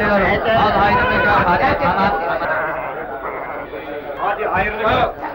veriyorum. Al hayrını gör hadi tamam. Hadi hayırlı gör.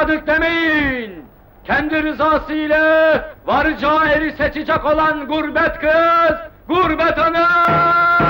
Duymadık demeyin. Kendi rızası ile varacağı eri seçecek olan gurbet kız, gurbet ana!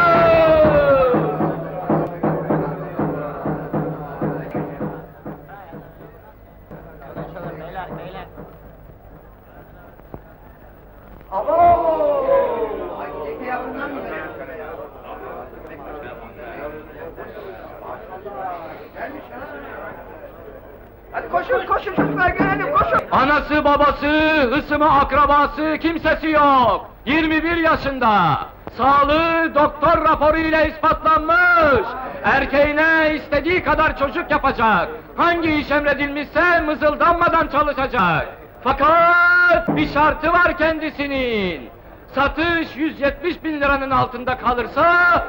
Hısımı akrabası kimsesi yok. 21 yaşında. Sağlığı doktor raporu ile ispatlanmış. Erkeğine istediği kadar çocuk yapacak. Hangi iş emredilmişse mızıldanmadan çalışacak. Fakat bir şartı var kendisinin. Satış 170 bin liranın altında kalırsa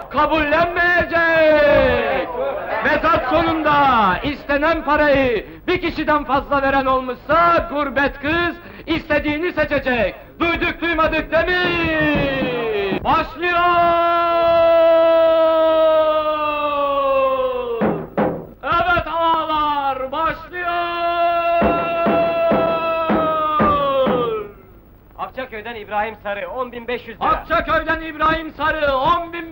kabullenmeyecek. Mezat sonunda istenen parayı bir kişiden fazla veren olmuşsa gurbet kız istediğini seçecek. Duyduk duymadık mi? Başlıyor! İbrahim Sarı 10.500 lira. Akçaköy'den İbrahim Sarı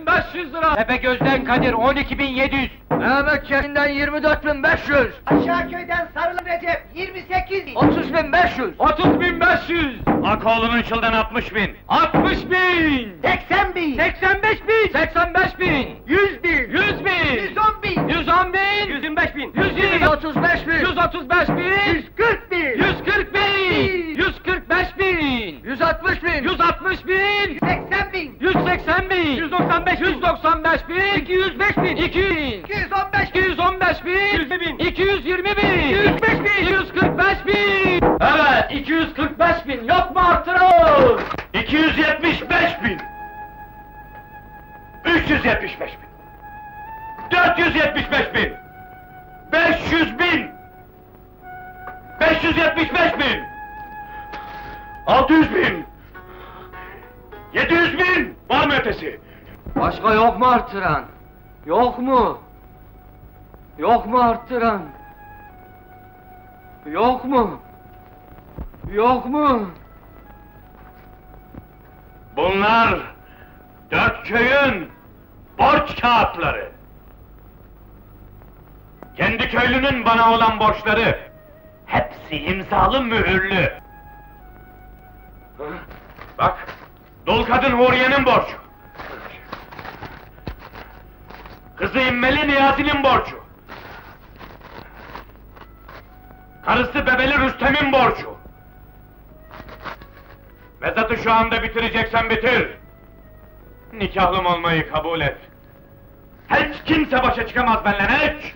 1500 lira. Tepegöz'den Kadir 12700. Mehmet Çetin'den 24500. Aşağı köyden Sarılı Recep 28000. 30500. 30500. Akoğlu'nun çıldan 60000. 60000. 80000. 85000. 85000. 100000. 100000. 110000. 110000. 115000. 125 135.000 135.000 140.000 140.000 145.000 160.000 160.000 180.000 180.000 195 195 bin. 195 bin. 205 bin. 200. 215 bin. 215 bin. 120 bin. 220 bin. 205 bin. 245 bin. Evet 245 bin. Yok mu arttırın? 275 bin. 375 bin. 475 bin. 500 bin. 575 bin. 600 bin. 700 bin. Var mı ötesi? Başka yok mu arttıran? Yok mu? Yok mu arttıran? Yok mu? Yok mu? Bunlar dört köyün borç kağıtları. Kendi köylünün bana olan borçları. Hepsi imzalı mühürlü. Bak, dul kadın Huriye'nin borcu. Kızı İmmeli Niyazi'nin borcu. Karısı Bebeli Rüstem'in borcu. Mezatı şu anda bitireceksen bitir. Nikahlım olmayı kabul et. Hiç kimse başa çıkamaz benimle, hiç!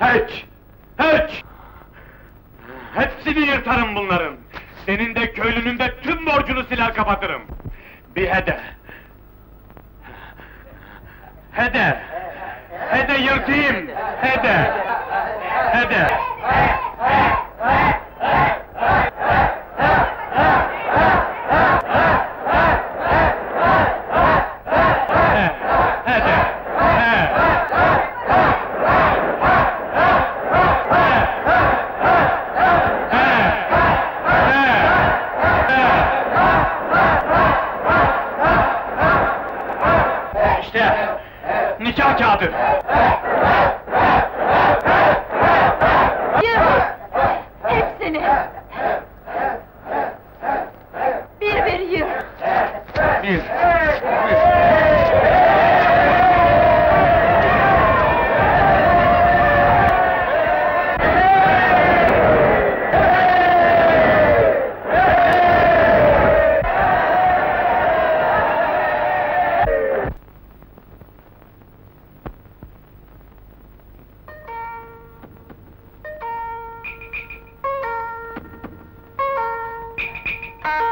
Hiç! Hiç! Hepsini yırtarım bunların. Senin de köylünün de tüm borcunu siler kapatırım. Bir hede. Hede. Hede yırtayım. Hede. Hede. Hede. Thank uh you. -huh.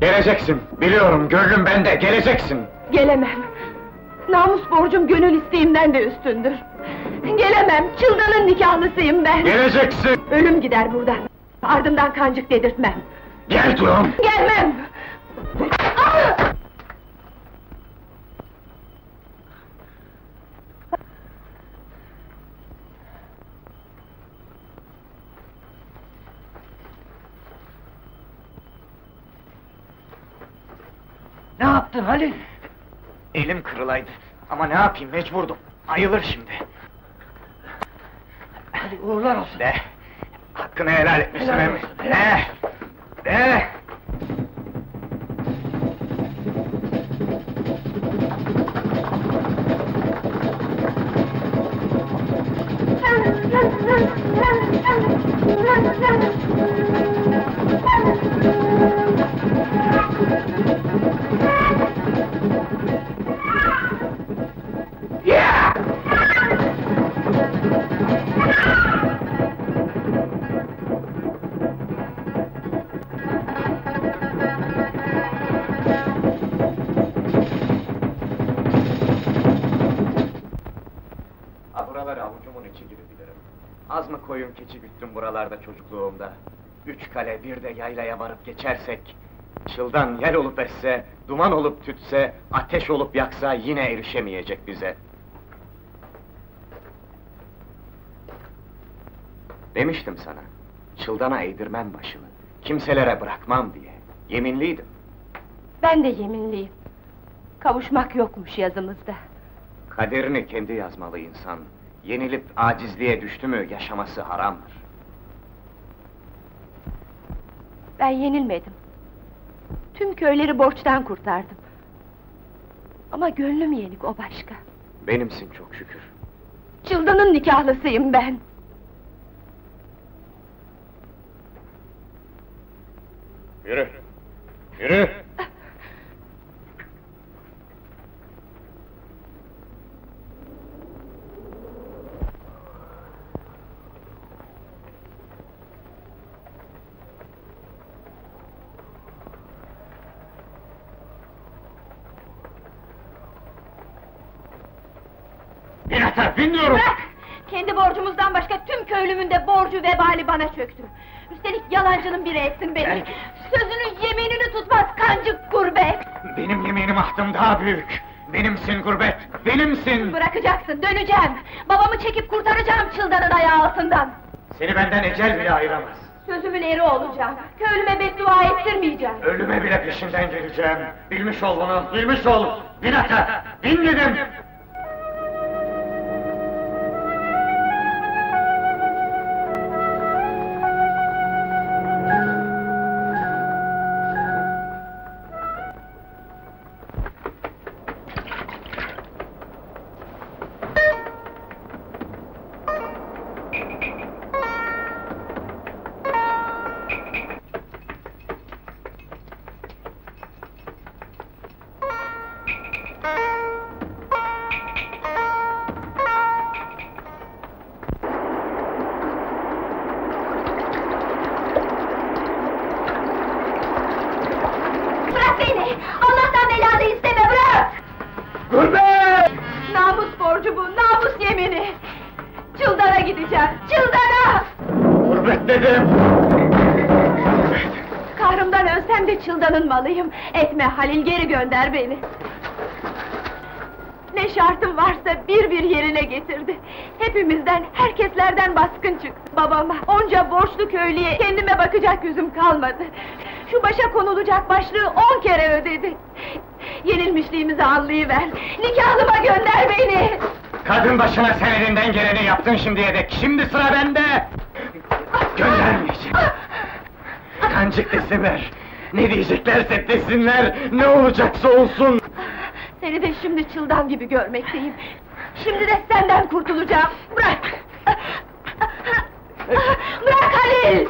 Geleceksin. Biliyorum, gönlüm bende. Geleceksin. Gelemem. Namus borcum gönül isteğimden de üstündür. Gelemem, çıldanın nikahlısıyım ben. Geleceksin. Ölüm gider buradan. Ardından kancık dedirtmem. Gel diyorum. Gelmem! Ah! Yaptın Halil? Elim kırılaydı. Ama ne yapayım, mecburdum. Ayılır şimdi. Hadi uğurlar olsun. De. Hakkını helal etmişsin Helal hem. olsun, De. helal De. Ha buraları avucumun içi gibi bilirim. Az mı koyun keçi güttüm buralarda çocukluğumda. Üç kale bir de yaylaya varıp geçersek... Çıldan yel olup esse, duman olup tütse, ateş olup yaksa yine erişemeyecek bize. Demiştim sana, çıldana eğdirmem başını, kimselere bırakmam diye. Yeminliydim. Ben de yeminliyim. Kavuşmak yokmuş yazımızda. Kaderini kendi yazmalı insan. Yenilip acizliğe düştü mü yaşaması haramdır. Ben yenilmedim. Tüm köyleri borçtan kurtardım. Ama gönlüm yenik o başka. Benimsin çok şükür. Çıldanın nikahlısıyım ben. Yürü! Yürü! Diyorum! Bırak! Kendi borcumuzdan başka tüm köylümün de borcu vebali bana çöktü. Üstelik yalancının biri etsin beni. Gel. Sözünün yeminini tutmaz kancık gurbet. Benim yemeğinim ahtım daha büyük. Benimsin gurbet, benimsin! Bırakacaksın, döneceğim. Babamı çekip kurtaracağım çıldanın ayağı altından. Seni benden ecel bile ayıramaz. Sözümün eri olacağım. Köylüme beddua ettirmeyeceğim. Ölüme bile peşinden geleceğim. Bilmiş ol bunu, bilmiş ol! Bin ata, bin dedim! De çıldanın malıyım. Etme Halil, geri gönder beni. Ne şartım varsa bir bir yerine getirdi. Hepimizden, herkeslerden baskın çıktı. Babama, onca borçlu köylüye kendime bakacak yüzüm kalmadı. Şu başa konulacak başlığı on kere ödedi. Yenilmişliğimizi anlayıver. Nikahlıma gönder beni! Kadın başına sen elinden geleni yaptın şimdiye dek, şimdi sıra bende! Göndermeyeceğim! Kancık desinler! Ne diyeceklerse desinler, ne olacaksa olsun! Seni de şimdi çıldan gibi görmekteyim. Şimdi de senden kurtulacağım. Bırak! Bırak Halil!